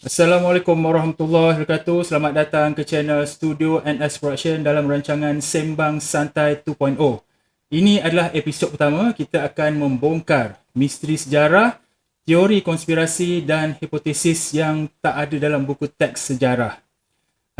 Assalamualaikum warahmatullahi wabarakatuh. Selamat datang ke channel Studio NS Production dalam rancangan Sembang Santai 2.0. Ini adalah episod pertama. Kita akan membongkar misteri sejarah, teori konspirasi dan hipotesis yang tak ada dalam buku teks sejarah.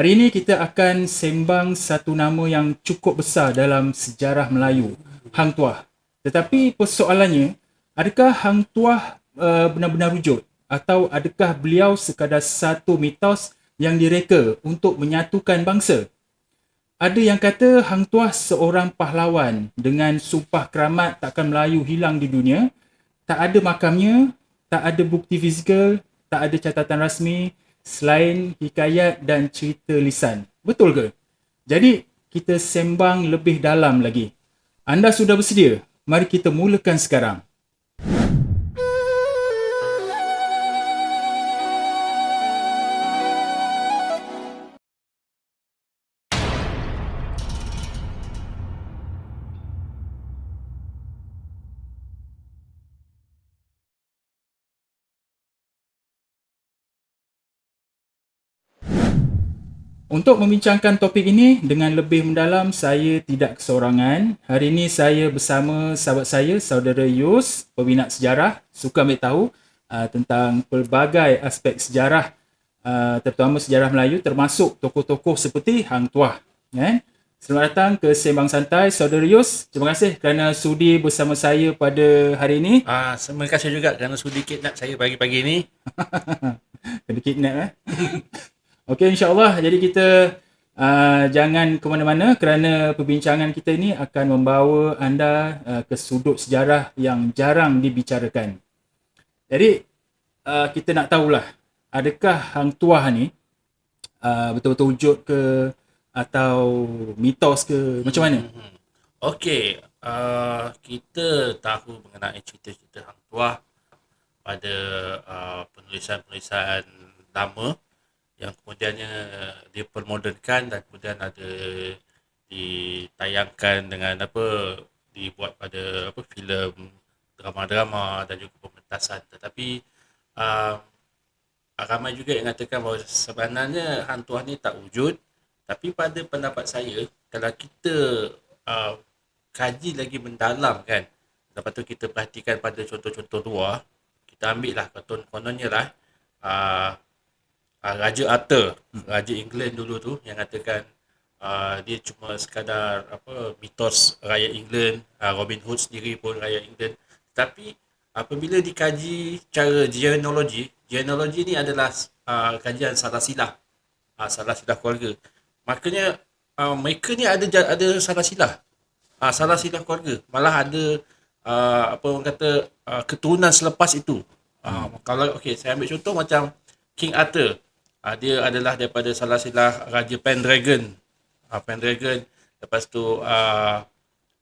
Hari ini kita akan sembang satu nama yang cukup besar dalam sejarah Melayu, Hang Tuah. Tetapi persoalannya, adakah Hang Tuah uh, benar-benar wujud? Atau adakah beliau sekadar satu mitos yang direka untuk menyatukan bangsa? Ada yang kata Hang Tuah seorang pahlawan dengan sumpah keramat takkan Melayu hilang di dunia. Tak ada makamnya, tak ada bukti fizikal, tak ada catatan rasmi selain hikayat dan cerita lisan. Betul ke? Jadi kita sembang lebih dalam lagi. Anda sudah bersedia? Mari kita mulakan sekarang. Untuk membincangkan topik ini dengan lebih mendalam, saya tidak kesorangan. Hari ini saya bersama sahabat saya, saudara Yus, peminat sejarah, suka ambil tahu uh, tentang pelbagai aspek sejarah, uh, terutama sejarah Melayu termasuk tokoh-tokoh seperti Hang Tuah. Eh? Selamat datang ke Sembang Santai, saudara Yus. Terima kasih kerana sudi bersama saya pada hari ini. Ah, terima kasih juga kerana sudi kidnap saya pagi-pagi ni. Kena kidnap eh. Okey insyaAllah jadi kita uh, jangan ke mana-mana kerana perbincangan kita ini akan membawa anda uh, ke sudut sejarah yang jarang dibicarakan. Jadi uh, kita nak tahulah adakah Hang Tuah ni uh, betul-betul wujud ke atau mitos ke macam mana? Hmm. Okey, uh, kita tahu mengenai cerita-cerita Hang Tuah pada uh, penulisan-penulisan lama yang kemudiannya dipermodernkan dan kemudian ada ditayangkan dengan apa dibuat pada apa filem drama-drama dan juga pementasan. Tetapi uh, ramai juga yang mengatakan bahawa sebenarnya hantuah ni tak wujud. Tapi pada pendapat saya kalau kita uh, kaji lagi mendalam kan lepas tu kita perhatikan pada contoh-contoh luar kita ambil lah kononnya lah. Uh, uh, Raja Arthur, Raja England dulu tu yang katakan uh, dia cuma sekadar apa mitos rakyat England, uh, Robin Hood sendiri pun rakyat England. Tapi apabila dikaji cara genealogi, genealogi ni adalah uh, kajian salah silah. Uh, salah silah keluarga. Makanya uh, mereka ni ada ada salah silah. Uh, salah silah keluarga. Malah ada uh, apa orang kata uh, keturunan selepas itu. Uh, hmm. kalau okey saya ambil contoh macam King Arthur uh, dia adalah daripada salah silah Raja Pendragon. Uh, Pendragon lepas tu uh,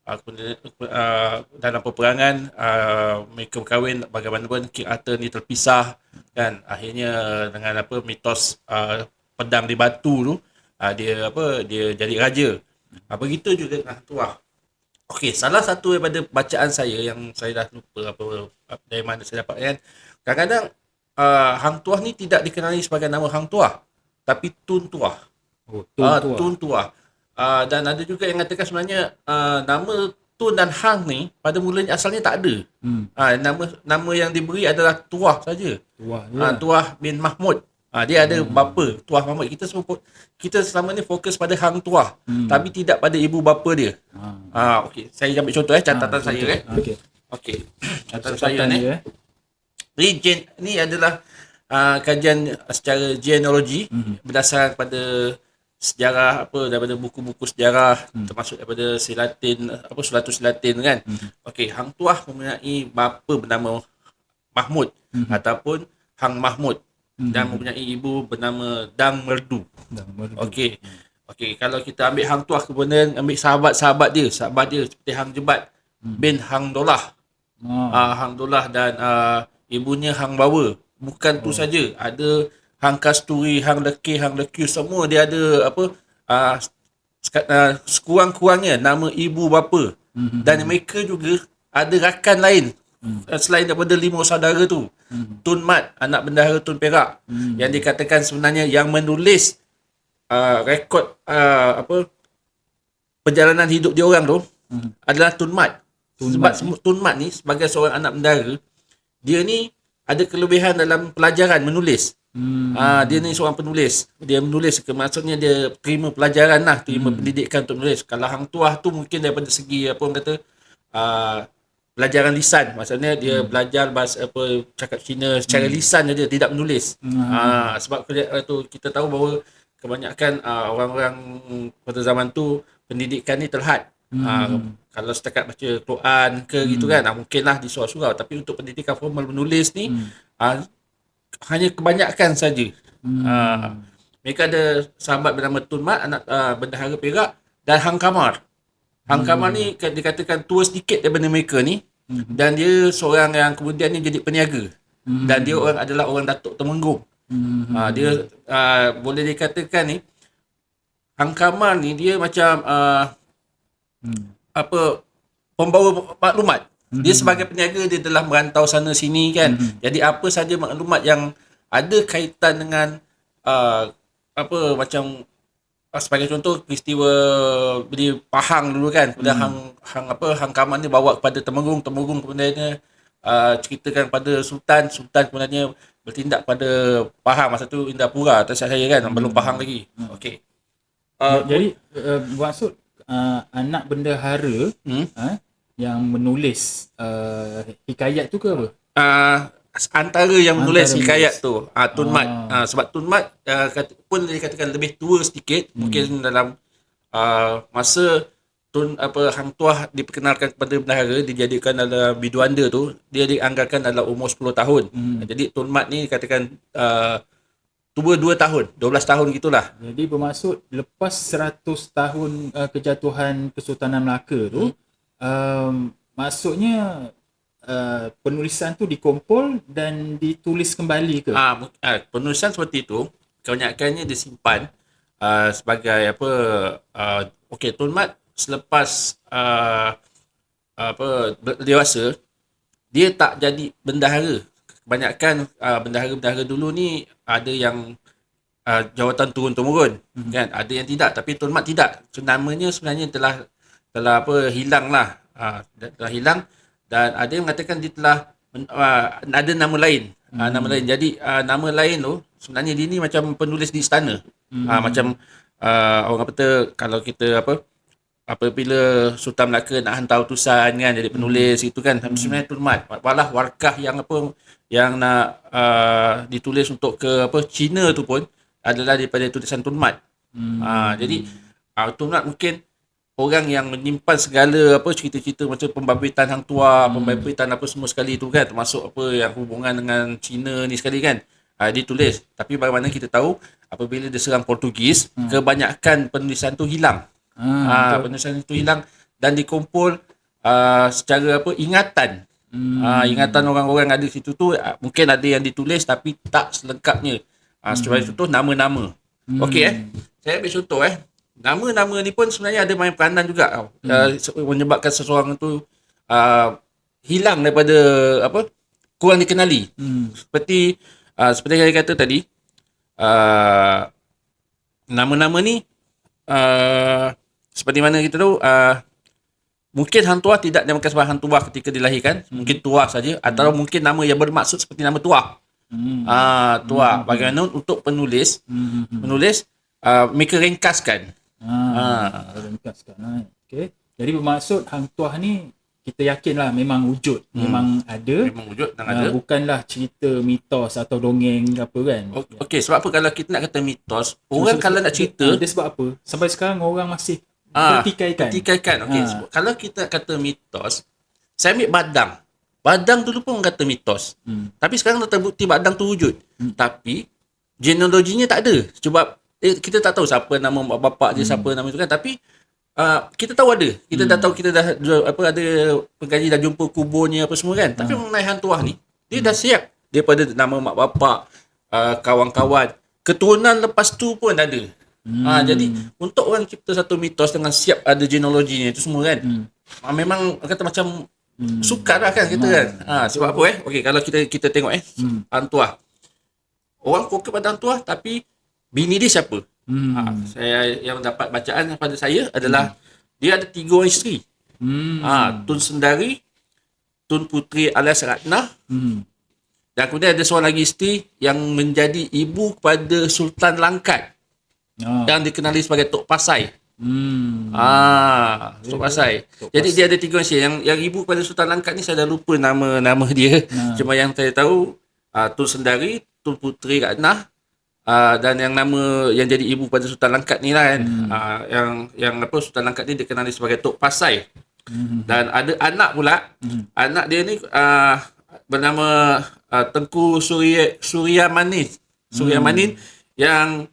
uh, dalam peperangan uh, mereka berkahwin bagaimanapun King Arthur ni terpisah kan akhirnya dengan apa mitos uh, pedang di batu tu uh, dia apa dia jadi raja. Uh, begitu juga dengan Tuah. Okey, salah satu daripada bacaan saya yang saya dah lupa apa dari mana saya dapat kan. Kadang-kadang uh, Hang Tuah ni tidak dikenali sebagai nama Hang Tuah tapi Tun Tuah. Oh, Tun uh. Tun Tuah. Uh, dan ada juga yang mengatakan sebenarnya uh, nama Tun dan Hang ni pada mulanya asalnya tak ada. Hmm. Uh, nama nama yang diberi adalah Tuah saja. Tuah. Ya. Uh, Tuah bin Mahmud. Uh, dia ada hmm. bapa Tuah Mahmud. Kita semua kita selama ni fokus pada Hang Tuah hmm. tapi tidak pada ibu bapa dia. Ah uh, okey, saya ambil contoh eh catatan ha, saya eh. Okey. Okey. catatan, catatan saya ni. Eh. Jadi gen, ni adalah uh, kajian secara genealogi mm-hmm. berdasarkan pada sejarah apa daripada buku-buku sejarah mm. termasuk daripada silatin apa sulatus silatin kan. Mm-hmm. Okey, Hang Tuah mempunyai bapa bernama Mahmud mm-hmm. ataupun Hang Mahmud mm-hmm. dan mempunyai ibu bernama Dang Merdu. Dang Merdu. Okey. Okey, kalau kita ambil Hang Tuah kemudian ambil sahabat-sahabat dia, sahabat dia seperti Hang Jebat mm. bin Hang Dolah. Oh. Uh, Hang Dolah dan uh, ibunya hang bawa bukan tu oh. saja ada hang kasturi hang leki hang leki semua dia ada apa uh, uh, sekurang-kurangnya nama ibu bapa mm-hmm. dan mereka juga ada rakan lain Hmm. Uh, selain daripada lima saudara tu. Hmm. Tun Mat, anak bendahara Tun Perak. Hmm. Yang dikatakan sebenarnya yang menulis uh, rekod uh, apa perjalanan hidup dia orang tu Hmm. adalah Tun Mat. Tun Sebab Mat Tun Mat ni sebagai seorang anak bendahara, dia ni ada kelebihan dalam pelajaran menulis. Hmm. Ah dia ni seorang penulis. Dia menulis ke maksudnya dia terima pelajaran lah, terima hmm. pendidikan untuk menulis. Kalau hang tuah tu mungkin daripada segi apa orang kata ah pelajaran lisan. Maksudnya dia hmm. belajar bahasa apa cakap Cina secara hmm. lisan saja tidak menulis. Hmm. Ah sebab kerja tu kita tahu bahawa kebanyakan ah, orang-orang pada zaman tu pendidikan ni terhad. Hmm. Ah, kalau setakat baca Quran ke hmm. gitu kan ah, mungkinlah di surau-surau tapi untuk pendidikan formal menulis ni Hmm. ah, hanya kebanyakan saja. Hmm. Ah, mereka ada sahabat bernama Tun Mat, anak uh, bendahara Perak dan Hang Kamar. Hang Kamar ni kan dikatakan tua sedikit daripada mereka ni Hmm. dan dia seorang yang kemudian ni jadi peniaga. Hmm. Dan dia orang adalah orang Datuk Temenggung. Hmm. Ah, dia uh, boleh dikatakan ni Hang Kamar ni dia macam uh, Hmm. apa pembawa maklumat. Dia sebagai peniaga dia telah merantau sana sini kan. Mhm. Jadi apa saja maklumat yang ada kaitan dengan uh, apa macam uh, sebagai contoh peristiwa di Pahang dulu kan. Kemudian hang hang apa hang Kaman ni bawa kepada Temenggung, Temenggung kemudiannya uh, ceritakan pada sultan, sultan kemudiannya bertindak pada Pahang masa tu Indapura atas saya kan belum Pahang lagi. Okey. Uh, Jadi uh, maksud uh, anak bendahara hmm? uh, yang menulis uh, hikayat tu ke apa? uh, antara yang menulis Antara hikayat menulis. tu uh, Tun Mat Ah. uh, sebab Tun Mat uh, kata, pun dikatakan lebih tua sedikit hmm. mungkin dalam uh, masa Tun apa Hang Tuah diperkenalkan kepada bendahara dijadikan dalam biduanda tu dia dianggarkan dalam umur 10 tahun Hmm. jadi Tun Mat ni katakan uh, tua 2 tahun 12 tahun gitulah Jadi bermaksud lepas 100 tahun uh, kejatuhan Kesultanan Melaka tu, um, maksudnya uh, penulisan tu dikumpul dan ditulis kembali ke? Ah, ah, penulisan seperti itu kebanyakannya disimpan uh, sebagai apa uh, okey Tun Mat selepas uh, apa dewasa dia tak jadi bendahara. Kebanyakan uh, bendahara-bendahara dulu ni ada yang uh, jawatan turun temurun hmm. kan? Ada yang tidak tapi Tun Mat tidak. So, namanya sebenarnya telah telah apa hilang lah uh, telah hilang. Dan ada yang mengatakan dia telah uh, ada nama lain. Hmm. uh, nama lain. Jadi uh, nama lain tu sebenarnya dia ni macam penulis di istana. Hmm. uh, macam uh, orang kata kalau kita apa apabila Sultan Melaka nak hantar utusan kan jadi penulis itu kan hmm. sebenarnya Tun Mat walah warkah yang apa yang nak uh, ditulis untuk ke apa Cina tu pun adalah daripada tulisan Tun Mat. Hmm. Uh, jadi uh, Tun Mat mungkin orang yang menyimpan segala apa cerita-cerita macam pembabitan hang tua, hmm. pembabitan apa semua sekali tu kan termasuk apa yang hubungan dengan Cina ni sekali kan. Uh, ditulis. Tapi bagaimana kita tahu apabila diserang Portugis, hmm. kebanyakan penulisan tu hilang. Ah, Ah, penulisan itu hilang dan dikumpul uh, secara apa ingatan. Hmm. Ah, ingatan orang-orang ada situ tu ah, mungkin ada yang ditulis tapi tak selengkapnya. Ah, sebagai contoh nama-nama. Hmm. Okey eh. Saya ambil contoh eh. Nama-nama ni pun sebenarnya ada main peranan juga tau. Hmm. Uh, menyebabkan seseorang tu uh, hilang daripada apa? kurang dikenali. Hmm. Seperti uh, seperti yang saya kata tadi uh, nama-nama ni uh, seperti mana kita tahu uh, mungkin hang tuah tidak dinamakan sebagai hang tuah ketika dilahirkan hmm. mungkin tuah saja atau mungkin nama yang bermaksud seperti nama tuah Hmm. ah tuah bagaimana untuk penulis Hmm. hmm. penulis uh, mereka ringkaskan Ah, ringkaskan. Ah. Okey. Jadi bermaksud hang tuah ni kita yakinlah memang wujud, Hmm. memang ada. memang wujud dan Ah, ada bukanlah cerita mitos atau dongeng ke apa kan. Okey sebab apa kalau kita nak kata mitos orang So, kalau nak cerita dia sebab apa? Sampai sekarang orang masih Ah, pertikaikan. Pertikaikan. Okey. Ha. Kalau kita kata mitos, saya ambil badang. Badang dulu pun kata mitos. Hmm. Tapi sekarang dah terbukti badang tu wujud. Hmm. Tapi genealoginya tak ada. Sebab eh, kita tak tahu siapa nama mak bapak dia, siapa nama itu kan. Tapi uh, kita tahu ada. Kita dah tahu kita dah apa ada pengkaji dah jumpa kuburnya apa semua kan. Tapi mengenai hantuah ni, dia dah siap daripada nama mak bapak, uh, kawan-kawan, keturunan lepas tu pun ada. Hmm. Ha, jadi untuk orang cipta satu mitos dengan siap ada genealoginya itu semua kan. Hmm. Ha, memang kata macam Hmm. Sukar lah kan kita kan. Ha, sebab apa eh? Okey, kalau kita kita tengok eh, Hmm. hantuah. Orang fokus pada hantuah tapi bini dia siapa? Hmm. Ha, saya yang dapat bacaan pada saya adalah dia ada tiga orang isteri. Hmm. Ha, Tun Sendari, Tun Putri alias Ratnah Hmm. dan kemudian ada seorang lagi isteri yang menjadi ibu kepada Sultan Langkat Ah. yang dikenali sebagai Tok Pasai. Hmm. Ah, Tok Pasai. Tok Jadi dia ada tiga isteri. Yang yang ibu kepada Sultan Langkat ni saya dah lupa nama nama dia. Ha. Cuma yang saya tahu uh, Tun Sendari, Tun Putri Ratnah uh, dan yang nama yang jadi ibu pada Sultan Langkat ni lah kan. Hmm. Uh, yang yang apa Sultan Langkat ni dikenali sebagai Tok Pasai. Hmm. Dan ada anak pula. Hmm. Anak dia ni uh, bernama uh, Tengku Surya Surya Manis. Surya Hmm. Manin yang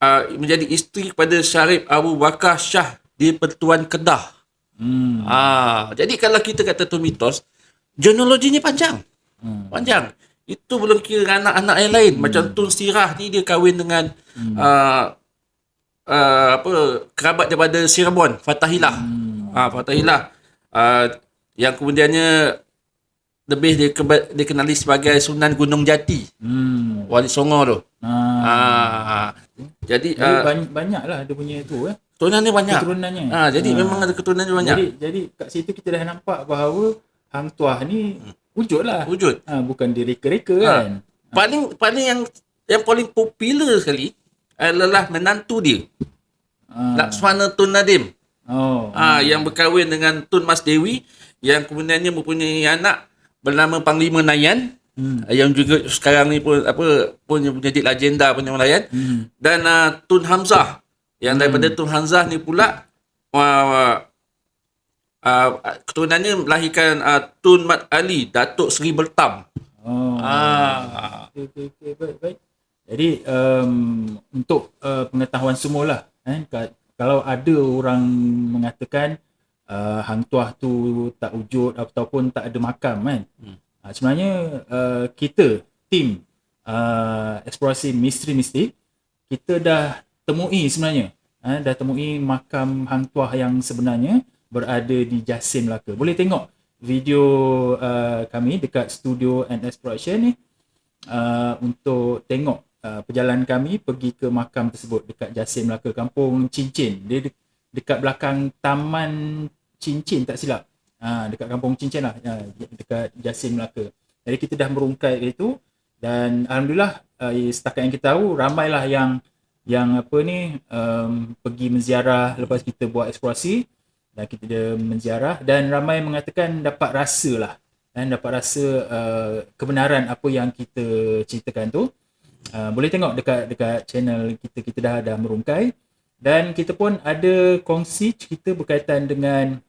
uh, menjadi isteri kepada Syarif Abu Bakar Shah di Pertuan Kedah. Hmm. Ah, jadi kalau kita kata tu mitos, genealoginya panjang. Hmm. Panjang. Itu belum kira anak-anak yang lain. Macam Tun Sirah ni dia kahwin dengan Hmm. uh, uh, apa kerabat daripada Cirebon, Fatahilah. Hmm. Ah, Fatahilah. Uh, yang kemudiannya lebih dikenali sebagai Sunan Gunung Jati, Hmm. Wali Songo tu. Ah. Ah. Jadi Jadi uh, banyak, banyak lah dia punya tu eh. keturunan dia banyak. Keturunannya. Ah, jadi Ah. memang ada keturunan dia banyak. Jadi jadi kat situ kita dah nampak bahawa hang tuah ni wujud lah. Wujud. Ha, bukan direka-reka Ha. kan. paling paling yang yang paling popular sekali adalah menantu dia Ha. Laksmana Tun Nadim Oh. ah yang berkahwin dengan Tun Mas Dewi yang kemudiannya mempunyai anak bernama Panglima Nayan Hmm. yang juga sekarang ni pun apa pun menjadi legenda punya Melayan Hmm. dan uh, Tun Hamzah yang daripada Tun Hamzah ni pula uh, uh, keturunannya melahirkan uh, Tun Mat Ali Datuk Seri Bertam Oh. ah Okey, okey, okey. Baik, baik. Jadi um, untuk uh, pengetahuan semualah eh, ka- kalau ada orang mengatakan uh, hang tuah tu tak wujud ataupun tak ada makam kan. Hmm. Uh, sebenarnya uh, kita tim uh, eksplorasi misteri mistik kita dah temui sebenarnya eh, dah temui makam hang tuah yang sebenarnya berada di Jasim Melaka. Boleh tengok video uh, kami dekat studio and exploration ni uh, untuk tengok uh, perjalanan kami pergi ke makam tersebut dekat Jasim Melaka Kampung Cincin. Dia de- dekat belakang Taman Cincin tak silap. Ha, dekat Kampung Cincin lah ha, dekat Jasim Melaka. Jadi kita dah merungkai itu dan alhamdulillah uh, setakat yang kita tahu ramailah yang yang apa ni um, pergi menziarah lepas kita buat eksplorasi dan kita dia menziarah dan ramai mengatakan dapat rasa lah dan dapat rasa uh, kebenaran apa yang kita ceritakan tu uh, boleh tengok dekat dekat channel kita kita dah dah merungkai dan kita pun ada kongsi cerita berkaitan dengan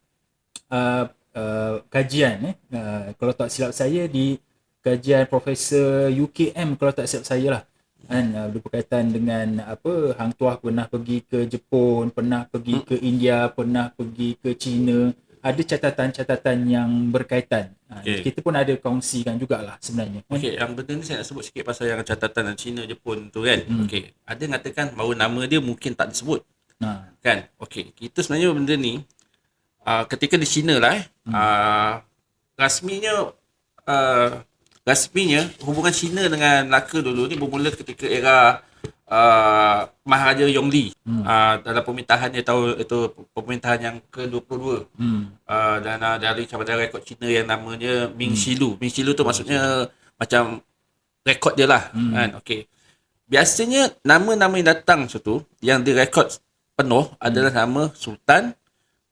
uh, uh, kajian eh uh, kalau tak silap saya di kajian Profesor UKM kalau tak silap saya lah kan uh, berkaitan dengan apa hang tuah pernah pergi ke Jepun pernah pergi ke India pernah pergi ke China ada catatan-catatan yang berkaitan uh, Okey. kita pun ada kongsikan jugalah sebenarnya? Okey, yang benda ni saya nak sebut sikit pasal yang catatan Cina, Jepun tu kan. Hmm. Okey, ada yang katakan bahawa nama dia mungkin tak disebut nah kan. Okey, kita sebenarnya benda ni uh, ketika di China lah eh, Hmm. uh, rasminya uh, rasminya hubungan China dengan Melaka dulu ni bermula ketika era uh, Maharaja Yongli Hmm. uh, dalam pemerintahan dia tahun itu pemerintahan yang ke-22 hmm. uh, dan uh, dari cabaran rekod Cina yang namanya Ming Shilu. Ming Shilu tu maksudnya macam rekod dia lah Hmm. kan. Okey. Biasanya nama-nama yang datang situ yang direkod penuh adalah nama Sultan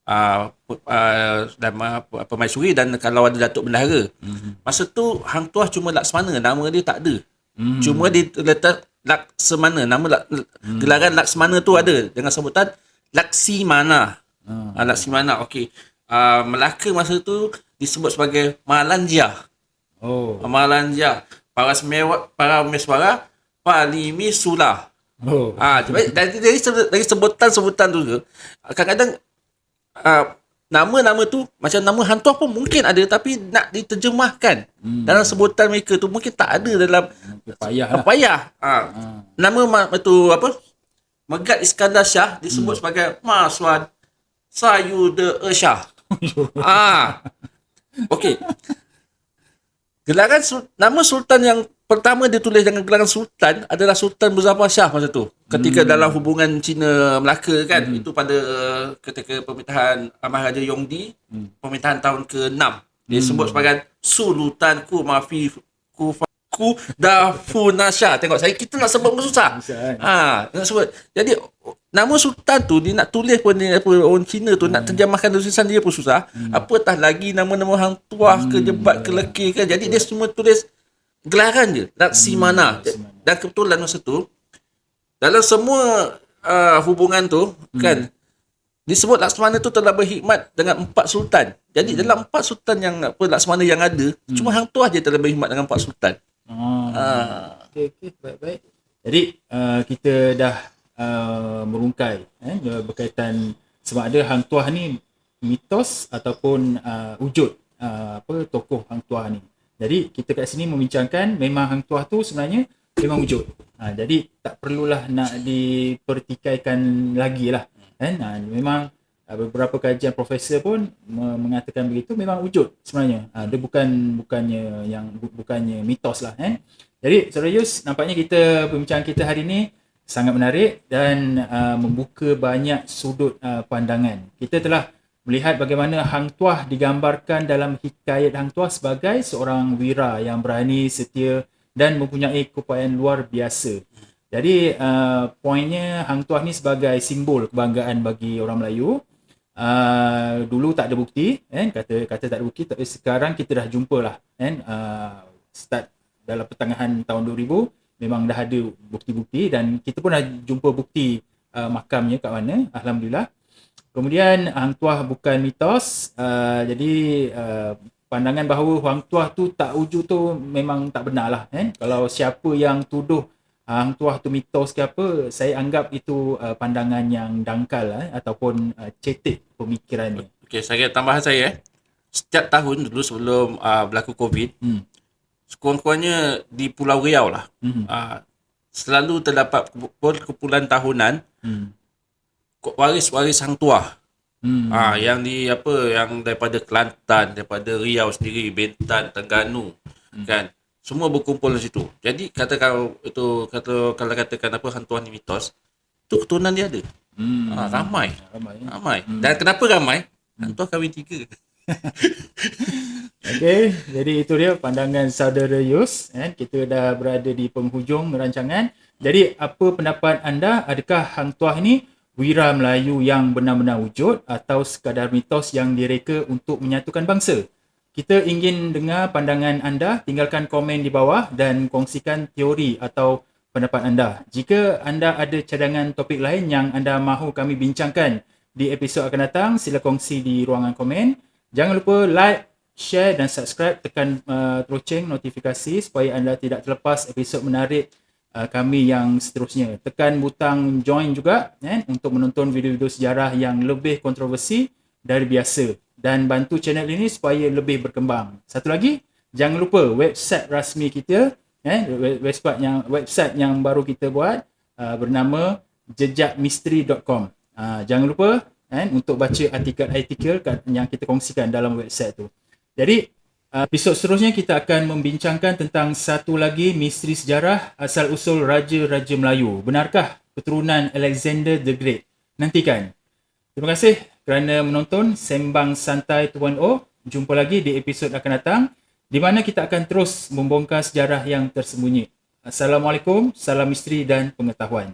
uh, pu- uh, nama pe- Permaisuri dan kalau ada Datuk Bendahara. Hmm. Masa tu Hang Tuah cuma Laksmana, nama dia tak ada. Hmm. Cuma dia letak Laksamana, nama lak, gelaran Laksmana tu ada dengan sebutan Laksimana. Ah. Uh, Laksimana, okey. Uh, Melaka masa tu disebut sebagai Malanja. oh Malanja. Para semewa, para meswara Palimi Sula. oh Ah, dari dari dari, dari sebutan-sebutan tu kadang-kadang uh, nama-nama tu macam nama hantuah pun mungkin ada tapi nak diterjemahkan Hmm. dalam sebutan mereka tu mungkin tak ada dalam payah lah payah. Ha. Ah. Nama ma- tu apa? Megat Iskandar Shah disebut sebagai Maswad Sayuda Shah. ah. Okey. Gelaran nama sultan yang pertama dia tulis dengan gelaran sultan adalah Sultan Muzaffar Shah masa tu. Ketika hmm. dalam hubungan Cina Melaka kan hmm. itu pada uh, ketika pemerintahan Ahmad Raja Yongdi hmm. pemerintahan tahun ke-6. Dia hmm. sebut sebagai Sultanku Mafi ku ku Dafunasha. Tengok saya kita nak sebut pun susah. Ha, nak sebut. Jadi nama sultan tu dia nak tulis pun dia apa orang Cina tu hmm. nak terjemahkan tulisan dia pun susah. Hmm. Apatah lagi nama-nama hang tuah hmm. ke jebat ke ke. Jadi dia semua tulis gelaran je. Laksimana. Hmm. Dan kebetulan masa tu dalam semua uh, hubungan tu hmm. kan disebut Laksamana tu telah berkhidmat dengan empat sultan. Jadi hmm. dalam empat sultan yang apa Laksamana yang ada, hmm. cuma hang tuah je telah berkhidmat dengan empat sultan. Ah. ah. Okey okey baik-baik. Jadi uh, kita dah uh, merungkai eh berkaitan sama ada hang tuah ni mitos ataupun uh, wujud uh, apa tokoh hang tuah ni. Jadi kita kat sini membincangkan memang hang tuah tu sebenarnya memang wujud. Ha, jadi tak perlulah nak dipertikaikan lagi lah. Kan? Ha, memang beberapa kajian profesor pun mengatakan begitu memang wujud sebenarnya. Ha, dia bukan bukannya yang bukannya mitos lah kan. Jadi serius nampaknya kita pembicaraan kita hari ini sangat menarik dan uh, membuka banyak sudut uh, pandangan. Kita telah melihat bagaimana Hang Tuah digambarkan dalam hikayat Hang Tuah sebagai seorang wira yang berani, setia dan mempunyai keupayaan luar biasa. Jadi uh, poinnya Hang Tuah ni sebagai simbol kebanggaan bagi orang Melayu. Uh, dulu tak ada bukti, kan? kata kata tak ada bukti, tapi sekarang kita dah jumpa lah, kan? Uh, start dalam pertengahan tahun 2000 memang dah ada bukti-bukti dan kita pun dah jumpa bukti uh, makamnya kat mana, alhamdulillah. Kemudian Hang Tuah bukan mitos, uh, jadi uh, pandangan bahawa Hang Tuah tu tak wujud tu memang tak benar lah kan. Kalau siapa yang tuduh Hang Tuah tu mitos ke apa, saya anggap itu uh, pandangan yang dangkal eh, ataupun uh, cetek pemikirannya. Okey, saya tambahan saya eh. Setiap tahun dulu sebelum uh, berlaku COVID, hmm. sekurang-kurangnya di Pulau Riau lah, hmm. uh, selalu terdapat kumpulan tahunan hmm. waris-waris Hang Tuah Hmm. Ah, yang di apa yang daripada Kelantan, daripada Riau sendiri, Bintan, Terengganu, hmm. kan. Semua berkumpul di situ. Jadi kata kalau itu kata kalau katakan apa hantuan ni mitos, tu keturunan dia ada. Hmm. Ah, ramai. Ramai. ramai. Hmm. Dan kenapa ramai? Hantuan kahwin tiga. Okey, jadi itu dia pandangan saudara Yus. Eh, kita dah berada di penghujung rancangan. Jadi apa pendapat anda? Adakah hang tuah ini wira Melayu yang benar-benar wujud atau sekadar mitos yang direka untuk menyatukan bangsa? Kita ingin dengar pandangan anda, tinggalkan komen di bawah dan kongsikan teori atau pendapat anda. Jika anda ada cadangan topik lain yang anda mahu kami bincangkan di episod akan datang, sila kongsi di ruangan komen. Jangan lupa like, share dan subscribe, tekan uh, terucing notifikasi supaya anda tidak terlepas episod menarik uh, kami yang seterusnya. Tekan butang join juga eh, untuk menonton video-video sejarah yang lebih kontroversi dari biasa dan bantu channel ini supaya lebih berkembang. Satu lagi, jangan lupa website rasmi kita, eh, website yang website yang baru kita buat uh, bernama jejakmisteri.com. Uh, jangan lupa eh, untuk baca artikel-artikel yang kita kongsikan dalam website tu. Jadi episod seterusnya kita akan membincangkan tentang satu lagi misteri sejarah asal-usul Raja-Raja Melayu. Benarkah keturunan Alexander the Great? Nantikan. Terima kasih kerana menonton Sembang Santai 2.0. Jumpa lagi di episod akan datang di mana kita akan terus membongkar sejarah yang tersembunyi. Assalamualaikum, salam misteri dan pengetahuan.